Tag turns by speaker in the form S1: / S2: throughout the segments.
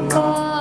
S1: எனக்காக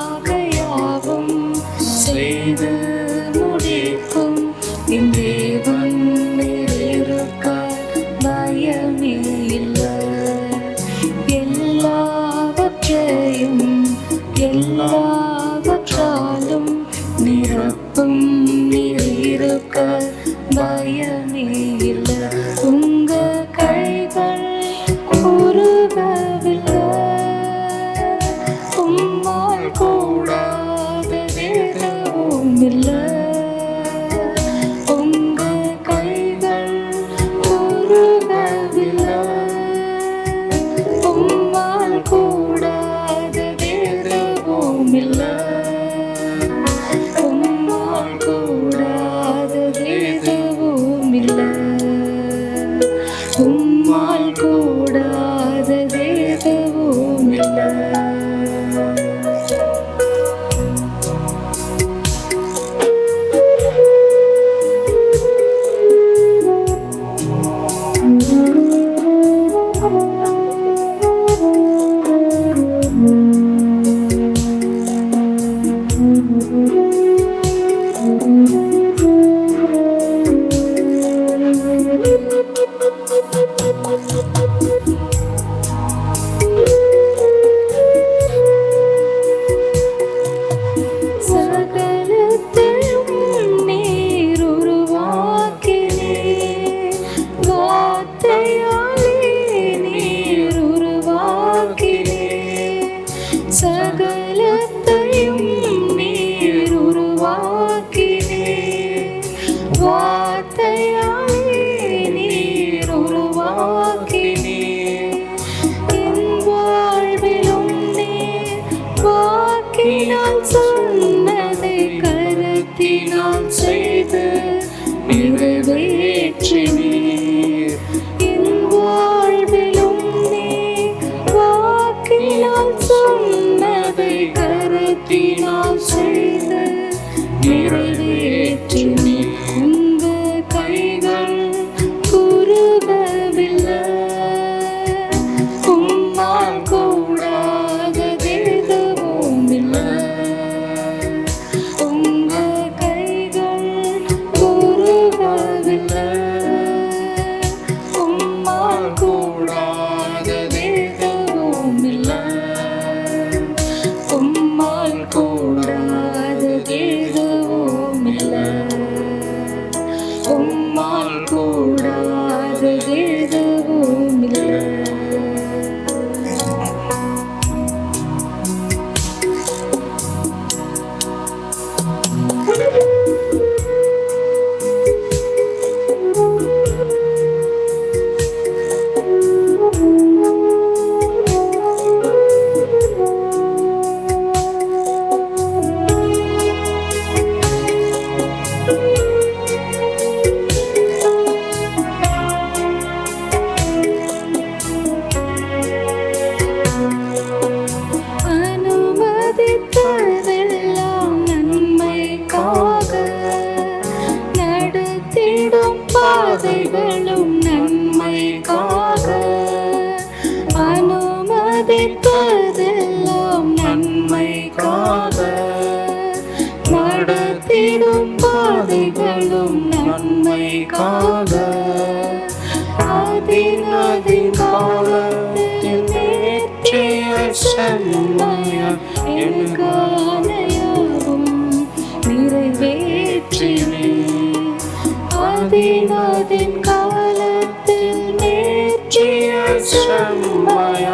S1: அதின் காலத்தில் நேற்றிய செம்மைய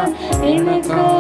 S1: எனக்கு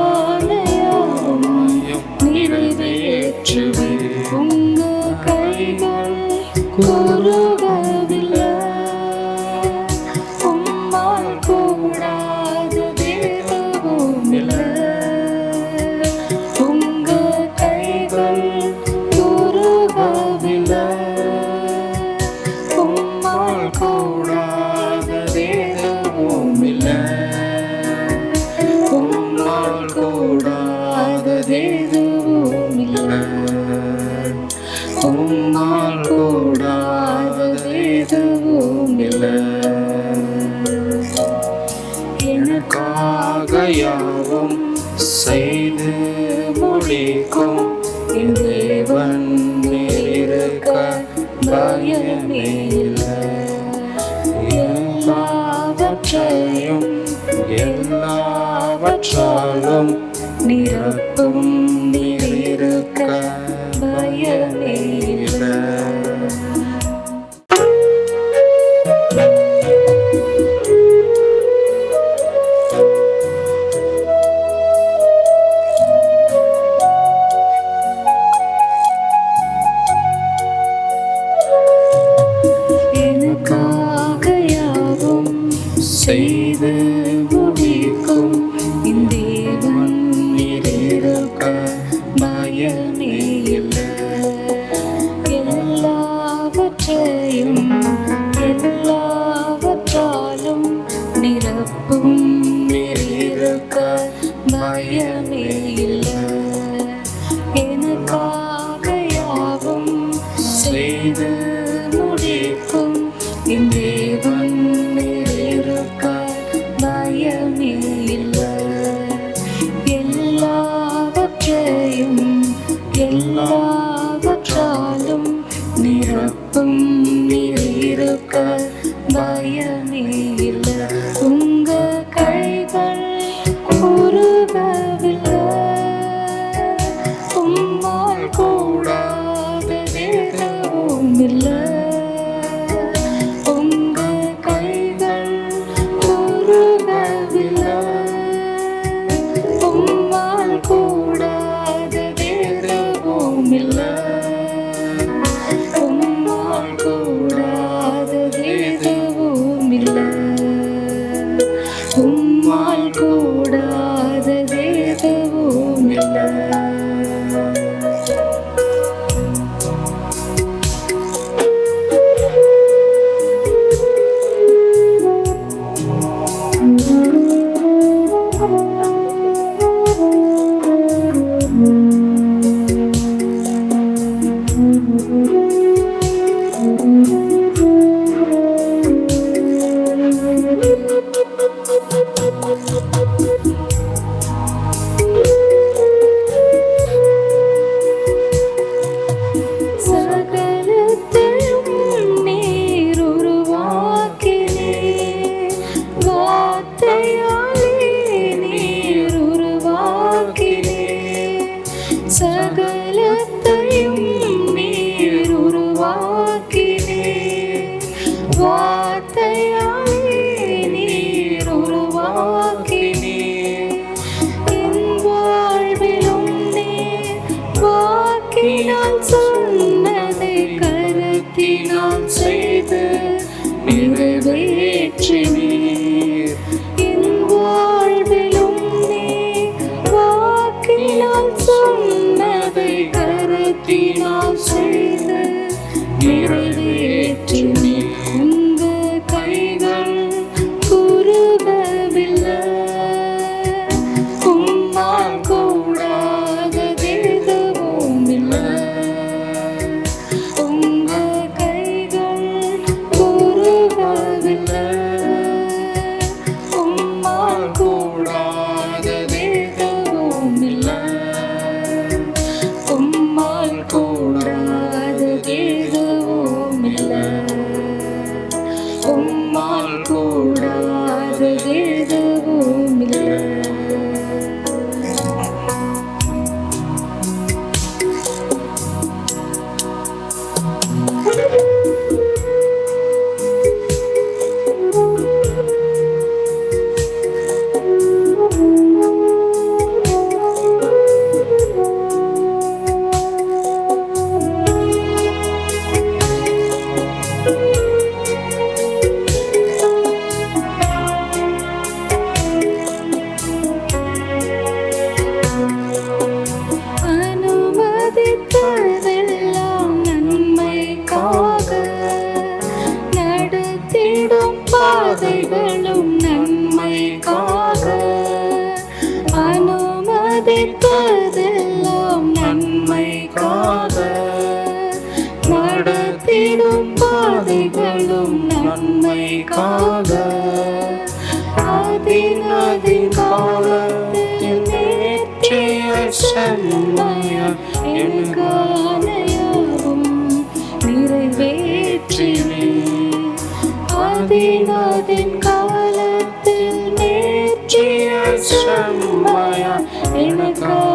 S2: எல்லாவற்றாலும்
S1: நிரப்பும் You. Thank you. நிறைவேற்றினீர் அதினதின் காலத்தில் நேற்றிய செம்மையா எனக்காலயம்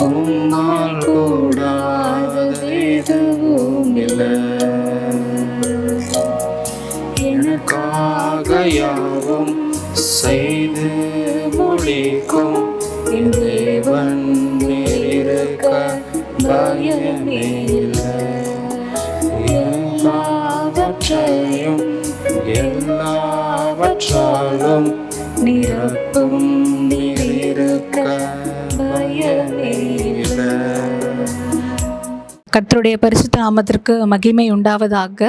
S1: உம்மால் கூடாதது எதுவும் இல்லை எனக்காக யாவும் செய்து முடிக்கும் என் தேவன் மேலிருக்க பயமே இல்லை எல்லாவற்றையும் எல்லாவற்றாலும்
S2: கர்த்தருடைய பரிசுத்த நாமத்திற்கு மகிமை உண்டாவதாக.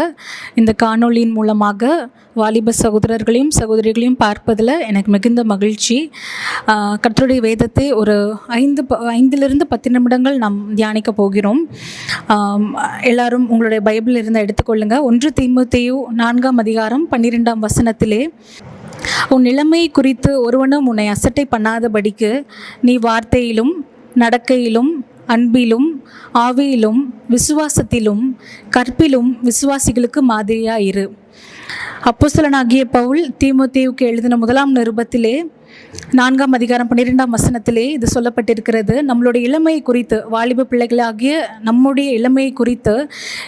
S2: இந்த காணொளியின் மூலமாக வாலிப சகோதரர்களையும் சகோதரிகளையும் பார்ப்பதில் எனக்கு மிகுந்த மகிழ்ச்சி. ஆஹ் கர்த்தருடைய வேதத்தை ஒரு ஐந்து ப ஐந்திலிருந்து பத்து நிமிடங்கள் நாம் தியானிக்க போகிறோம். எல்லாரும் உங்களுடைய பைபிள் இருந்தால் எடுத்துக்கொள்ளுங்க. ஒன்று தீமுத்தையு நான்காம் அதிகாரம் பன்னிரெண்டாம் வசனத்திலே உன் நிலைமை குறித்து ஒருவனும் உன்னை அசட்டை பண்ணாதபடிக்கு நீ வார்த்தையிலும் நடக்கையிலும் அன்பிலும் ஆவியிலும் விசுவாசத்திலும் கற்பிலும் விசுவாசிகளுக்கு மாதிரியாக இரு அப்போஸ்தலனாகிய பவுல் தீமுத்தேவுக்கு எழுதின முதலாம் நிருபத்திலே நான்காம் அதிகாரம் பன்னிரெண்டாம் வசனத்திலே இது சொல்லப்பட்டிருக்கிறது. நம்மளுடைய இளமையை குறித்து வாலிப பிள்ளைகளாகிய நம்முடைய இளமையை குறித்து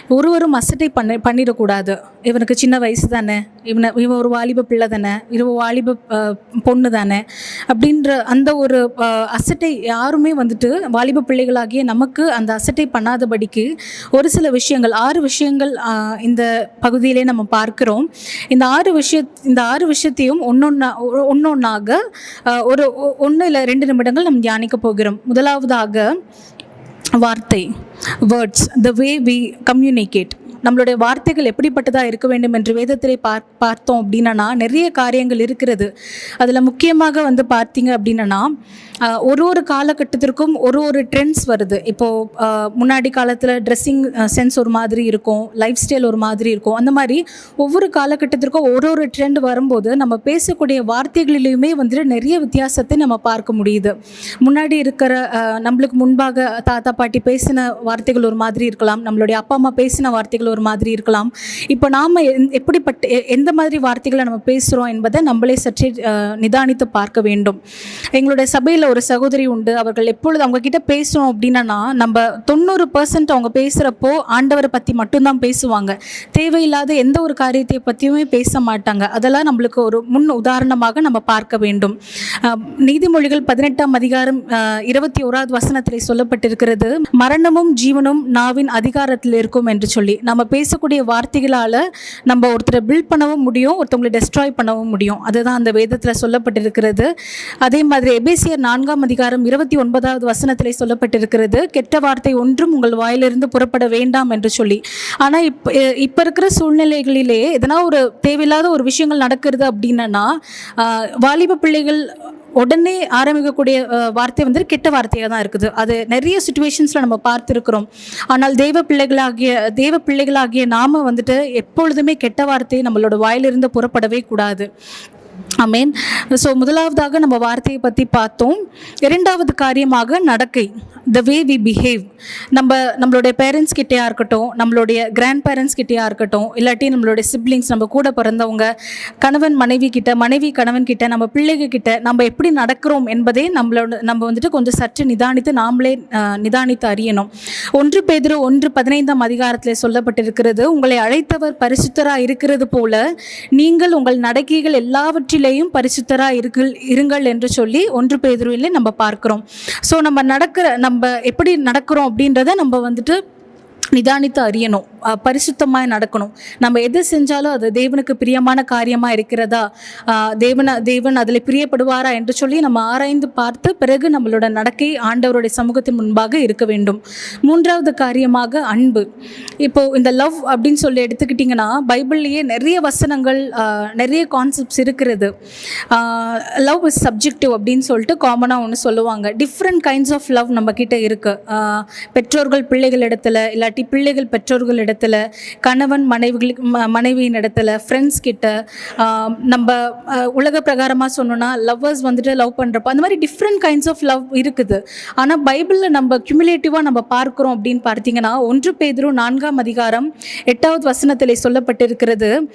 S2: ஒருவரும் அசட்டை பண்ண பண்ணிடக்கூடாது. இவனுக்கு சின்ன வயசு தானே. இவனை இவன் ஒரு வாலிப பிள்ளை தானே இவ வாலிப பொண்ணு தானே அப்படின்ற அந்த ஒரு அசட்டை யாருமே வந்துட்டு வாலிப பிள்ளைகளாகிய நமக்கு அந்த அசட்டை பண்ணாதபடிக்கு ஒரு சில விஷயங்கள் ஆறு விஷயங்கள் இந்த பகுதியிலே நம்ம பார்க்கிறோம். இந்த ஆறு விஷய இந்த ஆறு விஷயத்தையும் ஒன்னொன்னா ஒன்னொன்னாக ஒரு ஒன்று இல்லை ரெண்டு நிமிடங்கள் நம்ம தியானிக்க போகிறோம். முதலாவதாக வார்த்தை words the way we communicate நம்மளுடைய வார்த்தைகள் எப்படிப்பட்டதாக இருக்க வேண்டும் என்று வேதத்திலே பார் பார்த்தோம் அப்படின்னா நிறைய காரியங்கள் இருக்கிறது. அதில் முக்கியமாக வந்து பார்த்தீங்க அப்படின்னா ஒரு ஒரு காலகட்டத்திற்கும் ஒரு ஒரு ட்ரெண்ட்ஸ் வருது. இப்போது முன்னாடி காலத்தில் ட்ரெஸ்ஸிங் சென்ஸ் ஒரு மாதிரி இருக்கும் லைஃப் ஸ்டைல் ஒரு மாதிரி இருக்கும். அந்த மாதிரி ஒவ்வொரு காலகட்டத்திற்கும் ஒரு ஒரு ட்ரெண்ட் வரும்போது நம்ம பேசக்கூடிய வார்த்தைகளிலையுமே வந்துட்டு நிறைய வித்தியாசத்தை நம்ம பார்க்க முடியுது. முன்னாடி இருக்கிற நம்மளுக்கு முன்பாக தாத்தா பாட்டி பேசின வார்த்தைகள் ஒரு மாதிரி இருக்கலாம். நம்மளுடைய அப்பா அம்மா பேசின வார்த்தைகள் ஒரு மாதிரி இருக்கலாம். இப்போ நாம் எப்படிப்பட்ட எந்த மாதிரி வார்த்தைகளை நம்ம பேசுகிறோம் என்பதை நம்மளே சற்றே நிதானித்து பார்க்க வேண்டும். எங்களுடைய சபையில் ஒரு சகோதரி உண்டு. அவர்கள் எப்பொழுது அவங்கக்கிட்ட பேசுகிறோம் அப்படின்னா நம்ம தொண்ணூறு பர்சன்ட் அவங்க பேசுகிறப்போ ஆண்டவரை பற்றி மட்டும்தான் பேசுவாங்க. தேவையில்லாத எந்த ஒரு காரியத்தை பற்றியுமே பேச மாட்டாங்க. அதெல்லாம் நம்மளுக்கு ஒரு முன் உதாரணமாக நம்ம பார்க்க வேண்டும். நீதிமொழிகள் பதினெட்டாம் அதிகாரம் இருபத்தி ஓராவது வசனத்தில் சொல்லப்பட்டிருக்கிறது மரணமும் ஜீவனும் நாவின் அதிகாரத்தில் இருக்கும் என்று சொல்லி. நம்ம பேசக்கூடிய வார்த்தைகளால் நம்ம ஒருத்தரை பில்ட் பண்ணவும் முடியும் ஒருத்தவங்களை டெஸ்ட்ராய் பண்ணவும் முடியும். அதுதான் அந்த வேதத்தில் சொல்லப்பட்டிருக்கிறது. அதே மாதிரி எபேசியர் நான்காம் அதிகாரம் இருபத்தி ஒன்பதாவது வசனத்தில் சொல்லப்பட்டிருக்கிறது கெட்ட வார்த்தை ஒன்றும் உங்கள் வாயிலிருந்து புறப்பட வேண்டாம் என்று சொல்லி. ஆனால் இப்போ இப்போ இருக்கிற சூழ்நிலைகளிலே எதனா ஒரு தேவையில்லாத ஒரு விஷயங்கள் நடக்கிறது அப்படின்னா வாலிப பிள்ளைகள் உடனே ஆரம்பிக்கக்கூடிய வார்த்தை வந்து கெட்ட வார்த்தையாக தான் இருக்குது. அது நிறைய சுச்சுவேஷன்ஸில் நம்ம பார்த்துருக்குறோம். ஆனால் தெய்வ பிள்ளைகளாகிய தெய்வ பிள்ளைகளாகிய நாம வந்துட்டு எப்பொழுதுமே கெட்ட வார்த்தை நம்மளோட வாயிலிருந்து புறப்படவே கூடாது. அமேன் ஸோ முதலாவதாக நம்ம வார்த்தையை பற்றி பார்த்தோம். இரண்டாவது காரியமாக நடக்கை. த வே வி பிஹேவ் நம்ம நம்மளுடைய பேரண்ட்ஸ் கிட்டேயா இருக்கட்டும் நம்மளுடைய கிராண்ட் பேரண்ட்ஸ் கிட்டேயா இருக்கட்டும் இல்லாட்டி நம்மளுடைய சிப்ளிங்ஸ் நம்ம கூட பிறந்தவங்க கணவன் மனைவி கிட்ட மனைவி கணவன் கிட்ட நம்ம பிள்ளைங்க கிட்ட நம்ம எப்படி நடக்கிறோம் என்பதை நம்மளோட நம்ம வந்துட்டு கொஞ்சம் சற்று நிதானித்து நாமளே நிதானித்து அறியணும். ஒன்று பேதுரு ஒன்று பதினைந்தாம் அதிகாரத்தில் சொல்லப்பட்டிருக்கிறது உங்களை அழைத்தவர் பரிசுத்தராக இருக்கிறது போல நீங்கள் உங்கள் நடக்கைகள் எல்லாவற்றிலேயும் பரிசுத்தராக இருங்கள் இருங்கள் என்று சொல்லி ஒன்று பேதுருவிலே நம்ம பார்க்கிறோம். ஸோ நம்ம நடக்கிற நம்ம எப்படி நடக்கிறோம் அப்படின்றத நம்ம வந்துட்டு நிதானித்து அறியணும். பரிசுத்தமாய் நடக்கணும். நம்ம எது செஞ்சாலும் அது தேவனுக்கு பிரியமான காரியமாக இருக்கிறதா? தேவனை தேவன தேவன் அதில் பிரியப்படுவாரா என்று சொல்லி நம்ம ஆராய்ந்து பார்த்து பிறகு நம்மளோட நடக்கை ஆண்டவருடைய சமூகத்தின் முன்பாக இருக்க வேண்டும். மூன்றாவது காரியமாக அன்பு. இப்போ இந்த லவ் அப்படின்னு சொல்லி எடுத்துக்கிட்டிங்கன்னா பைபிள்லேயே நிறைய வசனங்கள் நிறைய கான்செப்ட்ஸ் இருக்கிறது. லவ் இஸ் சப்ஜெக்டிவ் அப்படின்னு சொல்லிட்டு காமனாக ஒன்று சொல்லுவாங்க. டிஃப்ரெண்ட் கைண்ட்ஸ் ஆஃப் லவ் நம்ம கிட்ட இருக்கு. பெற்றோர்கள் பிள்ளைகள் இடத்துல இல்லாட்டி பிள்ளைகள் பெற்றோர்கள் இடத்துல கணவன் மனைவிகளுக்கு ம- மனைவியின் இடத்துல ஃப்ரெண்ட்ஸ் கிட்ட நம்ம உலக பிரகாரமாக சொன்னோன்னா லவ்வர்ஸ் வந்துட்டு லவ் பண்ணுறப்போ அந்த மாதிரி டிஃப்ரெண்ட் கைண்ட்ஸ் ஆஃப் லவ் இருக்குது. ஆனால் பைபிளில் நம்ம கியூமுலேட்டிவாக நம்ம பார்க்குறோம் அப்படின்னு பார்த்தீங்கன்னா ஒன்று பேதரும் நான்காம் அதிகாரம் எட்டாவது வசனத்தில் சொல்லப்பட்டிருக்கிறது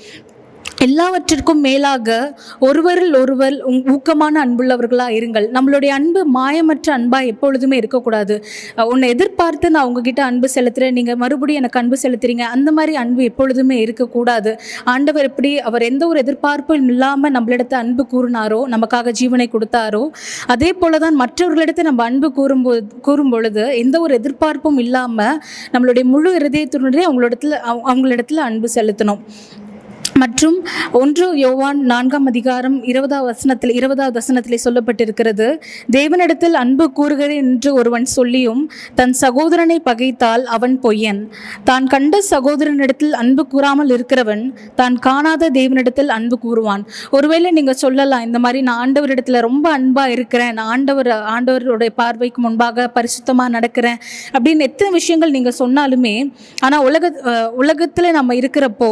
S2: எல்லாவற்றிற்கும் மேலாக ஒருவரில் ஒருவர் உங்- ஊக்கமான அன்புள்ளவர்களாக இருங்கள். நம்மளுடைய அன்பு மாயமற்ற அன்பாக எப்பொழுதுமே இருக்கக்கூடாது. உன்னை எதிர்பார்த்து நான் உங்ககிட்ட அன்பு செலுத்துகிறேன் நீங்கள் மறுபடியும் எனக்கு அன்பு செலுத்துறீங்க. அந்த மாதிரி அன்பு எப்பொழுதுமே இருக்கக்கூடாது. ஆண்டவர் எப்படி அவர் எந்த ஒரு எதிர்பார்ப்பும் இல்லாமல் நம்மளிடத்து அன்பு கூறினாரோ நமக்காக ஜீவனை கொடுத்தாரோ அதே போல தான் மற்றவர்களிடத்து நம்ம அன்பு கூறும்போது கூறும் பொழுது எந்த ஒரு எதிர்பார்ப்பும் இல்லாமல் நம்மளுடைய முழு இருதயத்தினுடைய அவங்களிடத்துல அவங்களிடத்துல அன்பு செலுத்தணும். மற்றும் ஒன்று யோவான் நான்காம் அதிகாரம் இருபதாவது வசனத்தில் இருபதாவது வசனத்திலே சொல்லப்பட்டிருக்கிறது. தேவனிடத்தில் அன்பு கூறுகிறேன் என்று ஒருவன் சொல்லியும் தன் சகோதரனை பகைத்தால் அவன் பொய்யன். தான் கண்ட சகோதரனிடத்தில் அன்பு கூறாமல் இருக்கிறவன் தான் காணாத தேவனிடத்தில் அன்பு கூறுவான். ஒருவேளை நீங்கள் சொல்லலாம் இந்த மாதிரி நான் ஆண்டவரிடத்தில் ரொம்ப அன்பாக இருக்கிறேன் நான் ஆண்டவர் ஆண்டவருடைய பார்வைக்கு முன்பாக பரிசுத்தமாக நடக்கிறேன் அப்படின்னு எத்தனை விஷயங்கள் நீங்கள் சொன்னாலுமே ஆனால் உலக உலகத்தில் நம்ம இருக்கிறப்போ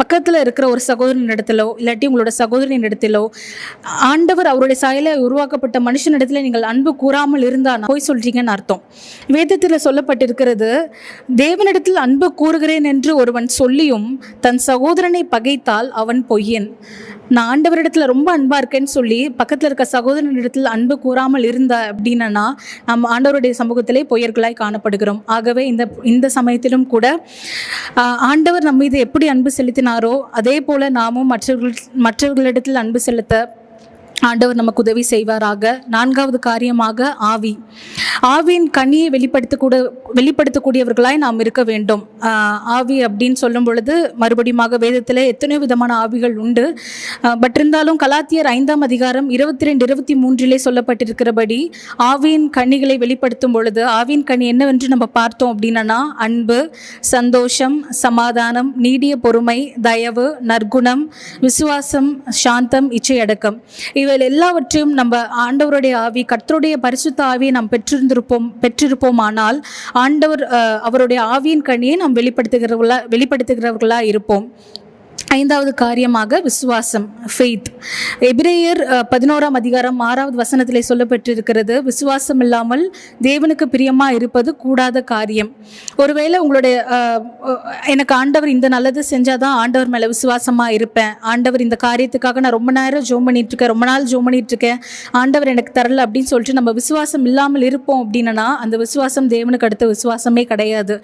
S2: பக்கத்தில் இருக்க இருக்கிற ஒரு சகோதரன் இடத்திலோ இல்லாட்டி உங்களோட சகோதரின் இடத்திலோ ஆண்டவர் அவருடைய சாயலை உருவாக்கப்பட்ட மனுஷன் இடத்துல நீங்கள் அன்பு கூறாமல் இருந்தால் போய் சொல்றீங்கன்னு அர்த்தம். வேதத்தில் சொல்லப்பட்டிருக்கிறது தேவனிடத்தில் அன்பு கூறுகிறேன் என்று ஒருவன் சொல்லியும் தன் சகோதரனை பகைத்தால் அவன் பொய்யன். நான் ஆண்டவரிடத்துல ரொம்ப அன்பா இருக்கேன்னு சொல்லி பக்கத்தில் இருக்க சகோதரனிடத்தில் அன்பு கூறாமல் இருந்த அப்படின்னா நம்ம ஆண்டவருடைய சமூகத்திலே பொய்யர்களாய் காணப்படுகிறோம். ஆகவே இந்த இந்த சமயத்திலும் கூட ஆண்டவர் நம்ம மீது எப்படி அன்பு செலுத்தினாரோ அதே போல நாமும் மற்றவர்கள் மற்றவர்களிடத்தில் அன்பு செலுத்த ஆண்டவர் நமக்கு உதவி செய்வாராக. நான்காவது காரியமாக ஆவி. ஆவியின் கனியை வெளிப்படுத்தக்கூட வெளிப்படுத்தக்கூடியவர்களாய் நாம் இருக்க வேண்டும். ஆவி அப்படின்னு சொல்லும் பொழுது மறுபடியுமாக வேதத்தில் எத்தனையோ விதமான ஆவிகள் உண்டு. பட் இருந்தாலும் கலாத்தியர் ஐந்தாம் அதிகாரம் இருபத்தி ரெண்டு இருபத்தி மூன்றிலே சொல்லப்பட்டிருக்கிறபடி ஆவியின் கனிகளை வெளிப்படுத்தும் பொழுது ஆவியின் கனி என்னவென்று நம்ம பார்த்தோம் அப்படின்னா அன்பு சந்தோஷம் சமாதானம் நீடிய பொறுமை தயவு நற்குணம் விசுவாசம் சாந்தம் இச்சையடக்கம். இவைகள் எல்லாவற்றையும் நம்ம ஆண்டவருடைய ஆவி கர்த்தருடைய பரிசுத்த ஆவியை நாம் பெற்றிருந்திருப்போம் பெற்றிருப்போமானால் ஆண்டவர் அவருடைய ஆவியின் கனியை நாம் வெளிப்படுத்துகிறவர்களா வெளிப்படுத்துகிறவர்களா இருப்போம். ஐந்தாவது காரியமாக விசுவாசம் ஃபெய்த் எபிரேயர் பதினோராம் அதிகாரம் ஆறாவது வசனத்திலே சொல்லப்பட்டிருக்கிறது விசுவாசம் இல்லாமல் தேவனுக்கு பிரியமாக இருப்பது கூடாத காரியம். ஒருவேளை உங்களுடைய எனக்கு ஆண்டவர் இந்த நல்லது செஞ்சால் தான் ஆண்டவர் மேலே விசுவாசமாக இருப்பேன். ஆண்டவர் இந்த காரியத்துக்காக நான் ரொம்ப நேரம் ஜோம் பண்ணிகிட்ருக்கேன் ரொம்ப நாள் ஜோம் பண்ணிகிட்ருக்கேன் ஆண்டவர் எனக்கு தரல அப்படின்னு சொல்லிட்டு நம்ம விசுவாசம் இல்லாமல் இருப்போம் அப்படின்னா அந்த விசுவாசம் தேவனுக்கு அடுத்த விசுவாசமே கிடையாது.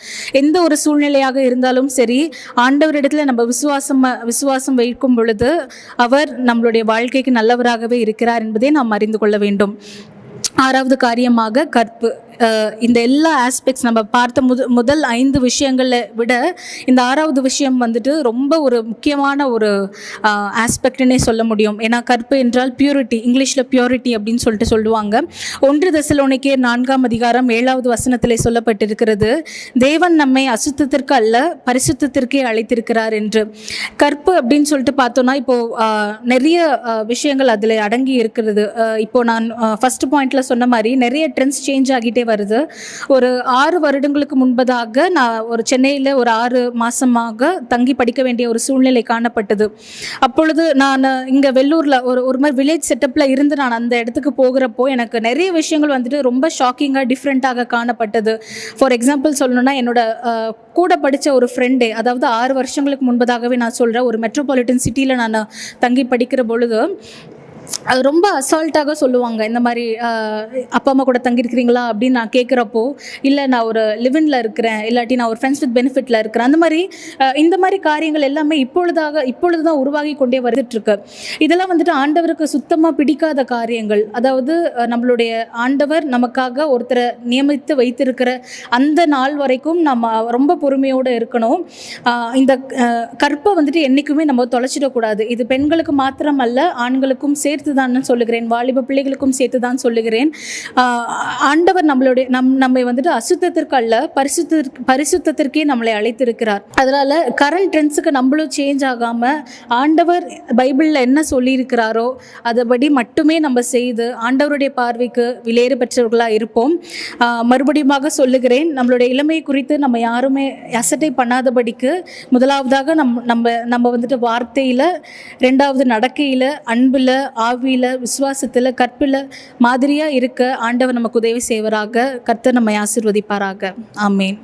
S2: எந்த ஒரு சூழ்நிலையாக இருந்தாலும் சரி ஆண்டவரிடத்துல நம்ம விசுவாசமாக விசுவாசம் வைக்கும் பொழுது அவர் நம்மளுடைய வாழ்க்கைக்கு நல்லவராகவே இருக்கிறார் என்பதை நாம் அறிந்து கொள்ள வேண்டும். ஆறாவது காரியமாக கற்பு. இந்த எல்லா ஆஸ்பெக்ட்ஸ் நம்ம பார்த்த முத முதல் ஐந்து விஷயங்களை விட இந்த ஆறாவது விஷயம் வந்துட்டு ரொம்ப ஒரு முக்கியமான ஒரு ஆஸ்பெக்ட்னே சொல்ல முடியும். ஏன்னா கற்பு என்றால் பியூரிட்டி இங்கிலீஷில் பியூரிட்டி அப்படின்னு சொல்லிட்டு சொல்லுவாங்க. ஒன்று தசலோனிக்கே நான்காம் அதிகாரம் ஏழாவது வசனத்திலே சொல்லப்பட்டிருக்கிறது தேவன் நம்மை அசுத்தத்திற்கு அல்ல பரிசுத்தத்திற்கே அழைத்திருக்கிறார் என்று. கற்பு அப்படின்னு சொல்லிட்டு பார்த்தோன்னா இப்போது நிறைய விஷயங்கள் அதில் அடங்கி இருக்கிறது. இப்போது நான் ஃபர்ஸ்ட் பாயிண்டில் சொன்ன மாதிரி நிறைய ட்ரெண்ட்ஸ் சேஞ்ச் ஆகிட்டே வருது. ஒரு ஆறு வருடங்களுக்கு முன்பதாக நான் ஒரு சென்னையில் ஒரு ஆறு மாதமாக தங்கி படிக்க வேண்டிய ஒரு சூழ்நிலை காணப்பட்டது. அப்பொழுது நான் இங்கே வெள்ளூரில் ஒரு ஒரு மாதிரி வில்லேஜ் செட்டப்பில் இருந்து நான் அந்த இடத்துக்கு போகிறப்போ எனக்கு நிறைய விஷயங்கள் வந்துட்டு ரொம்ப ஷாக்கிங்காக டிஃப்ரெண்ட்டாக காணப்பட்டது. ஃபார் எக்ஸாம்பிள் சொல்லணும்னா என்னோட கூட படித்த ஒரு ஃப்ரெண்டே அதாவது ஆறு வருஷங்களுக்கு முன்பதாகவே நான் சொல்கிறேன் ஒரு மெட்ரோபாலிட்டன் சிட்டியில் நான் தங்கி படிக்கிற பொழுது ரொம்ப அசால்ட்டாக சொல்லுவாங்க. இந்த மாதிரி அப்பா அம்மா கூட தங்கியிருக்கிறீங்களா? அப்படின்னு நான் கேட்குறப்போ இல்லை நான் ஒரு லிவனில் இருக்கிறேன். இல்லாட்டி நான் ஒரு ஃப்ரெண்ட்ஸ் வித் பெனிஃபிட்டில் இருக்கிறேன். அந்த மாதிரி இந்த மாதிரி காரியங்கள் எல்லாமே இப்பொழுதாக இப்பொழுது தான் உருவாகி கொண்டே வந்துட்டுருக்கு இதெல்லாம் வந்துட்டு ஆண்டவருக்கு சுத்தமாக பிடிக்காத காரியங்கள். அதாவது நம்மளுடைய ஆண்டவர் நமக்காக ஒருத்தரை நியமித்து வைத்திருக்கிற அந்த நாள் வரைக்கும் நம்ம ரொம்ப பொறுமையோடு இருக்கணும். இந்த கற்பை வந்துட்டு என்றைக்குமே நம்ம தொலைச்சிடக்கூடாது. இது பெண்களுக்கு மாத்திரமல்ல ஆண்களுக்கும் சேர்த்து சேர்த்து தான் சொல்லுகிறேன். வாலிப பிள்ளைகளுக்கும் சேர்த்து தான் சொல்லுகிறேன் ஆண்டவர் நம்மளுடைய நம் நம்மை வந்துட்டு அசுத்தத்திற்கு அல்ல பரிசுத்திற்கு பரிசுத்தத்திற்கே நம்மளை அழைத்திருக்கிறார். அதனால் கரண்ட் ட்ரெண்ட்ஸுக்கு நம்மளும் சேஞ்ச் ஆகாமல் ஆண்டவர் பைபிளில் என்ன சொல்லியிருக்கிறாரோ அதுபடி மட்டுமே நம்ம செய்து ஆண்டவருடைய பார்வைக்கு விலையேறு பெற்றவர்களாக இருப்போம். மறுபடியுமாக சொல்லுகிறேன் நம்மளுடைய இளமை குறித்து நம்ம யாருமே அசட்டை பண்ணாதபடிக்கு முதலாவதாக நம் நம்ம நம்ம வந்துட்டு வார்த்தையில் ரெண்டாவது நடக்கையில் அன்பில் ஆவியில் விசுவாசத்தில் கற்பில் மாதிரியாக இருக்க ஆண்டவர் நமக்கு உதவி செய்வராக கர்த்தர் நம்மை ஆசிர்வதிப்பாராக. ஆமேன்.